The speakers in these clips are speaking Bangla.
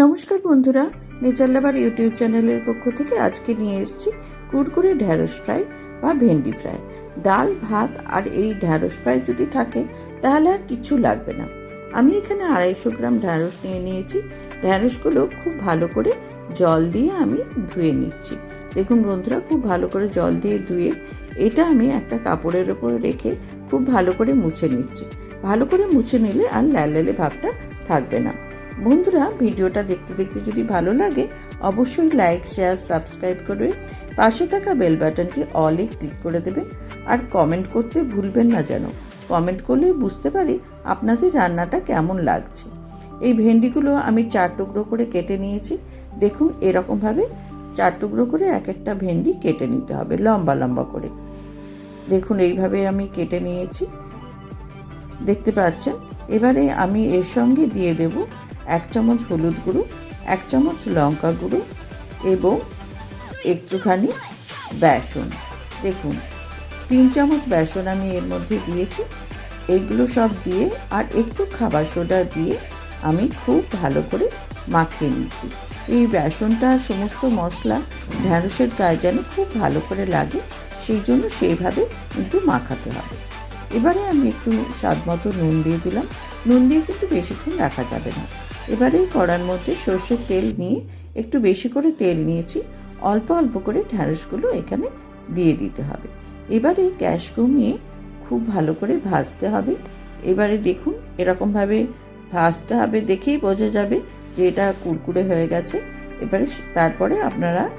নমস্কার বন্ধুরা নেচারলাবার ইউটিউব চ্যানেলের পক্ষ থেকে আজকে নিয়ে এসেছি কুরকুরে ঢ্যাঁড়স ফ্রাই বা ভেন্ডি ফ্রাই। ডাল, ভাত আর এই ঢ্যাঁড়স ফ্রাই যদি থাকে, তাহলে আর কিছু লাগবে না। আমি এখানে আড়াইশো গ্রাম ঢ্যাঁড়স নিয়ে নিয়েছি। ঢ্যাঁড়সগুলো খুব ভালো করে জল দিয়ে আমি ধুয়ে নিচ্ছি। দেখুন বন্ধুরা, খুব ভালো করে জল দিয়ে ধুয়ে এটা আমি একটা কাপড়ের ওপর রেখে খুব ভালো করে মুছে নিচ্ছি। ভালো করে মুছে নিলে আর ল্যালে ভাবটা থাকবে না। বন্ধুরা, ভিডিওটা দেখতে দেখতে যদি ভালো লাগে, অবশ্যই লাইক শেয়ার সাবস্ক্রাইব করবে পাশে থাকা বেল বাটনটি অলে ক্লিক করে দেবেন। আর কমেন্ট করতে ভুলবেন না যেন। কমেন্ট করলে বুঝতে পারি আপনাদের রান্নাটা কেমন লাগছে। এই ভেন্ডিগুলো আমি চার টুকরো করে কেটে নিয়েছি। দেখুন, এরকমভাবে চার টুকরো করে এক একটা ভেন্ডি কেটে নিতে হবে, লম্বা লম্বা করে। দেখুন, এইভাবে আমি কেটে নিয়েছি। দেখতে পাচ্ছেন? এবারে আমি এর সঙ্গে দিয়ে দেব এক চামচ হলুদ গুঁড়ো, এক চামচ লঙ্কা গুঁড়ো এবং একটুখানি বেসন। দেখুন, তিন চামচ বেসন আমি এর মধ্যে দিয়েছি। এগুলো সব দিয়ে আর একটু খাবার সোডা দিয়ে আমি খুব ভালো করে মাখিয়ে নিচ্ছি। এই বেসনটা সমস্ত মশলা, ঢ্যাঁড়সের গায়ে যেন খুব ভালো করে লাগে, সেই জন্য সেইভাবে কিন্তু মাখাতে হবে। এবারে আমি একটু স্বাদ মতো নুন দিয়ে দিলাম। নুন দিয়ে কিন্তু বেশিক্ষণ রাখা যাবে না। এবারে কড়ার মধ্যে সর্ষের তেল নিয়ে একটু বেশি করে তেল নিয়েছি। অল্প অল্প করে ঢ্যাঁড়সগুলো এখানে দিয়ে দিতে হবে। এবারে গ্যাস কমিয়ে খুব ভালো করে ভাজতে হবে। এবারে দেখুন এরকমভাবে ভাজতে হবে দেখেই বোঝা যাবে যে এটা কুরকুরে হয়ে গেছে। এবারে তারপরে আপনারা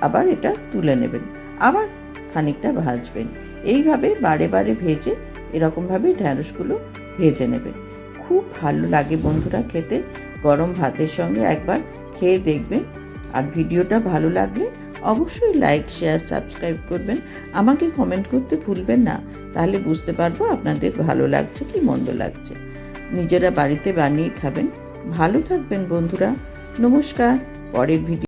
আবার এটা তুলে নেবেন। আবার খানিকটা ভাজবেন। এইভাবে বারে বারে ভেজে এরকমভাবে ঢ্যাঁড়সগুলো ভেজে নেবেন। খুব ভালো লাগে বন্ধুরা খেতে। গরম ভাতের সঙ্গে একবার খেয়ে দেখবেন। আর ভিডিওটা ভালো লাগলে অবশ্যই লাইক শেয়ার সাবস্ক্রাইব করবেন। আমাকে কমেন্ট করতে ভুলবেন না। তাহলে বুঝতে পারব আপনাদের ভালো লাগছে কি মন্দ লাগছে। নিজেরা বাড়িতে বানিয়ে খাবেন। ভালো থাকবেন বন্ধুরা। নমস্কার। পরের ভিডিও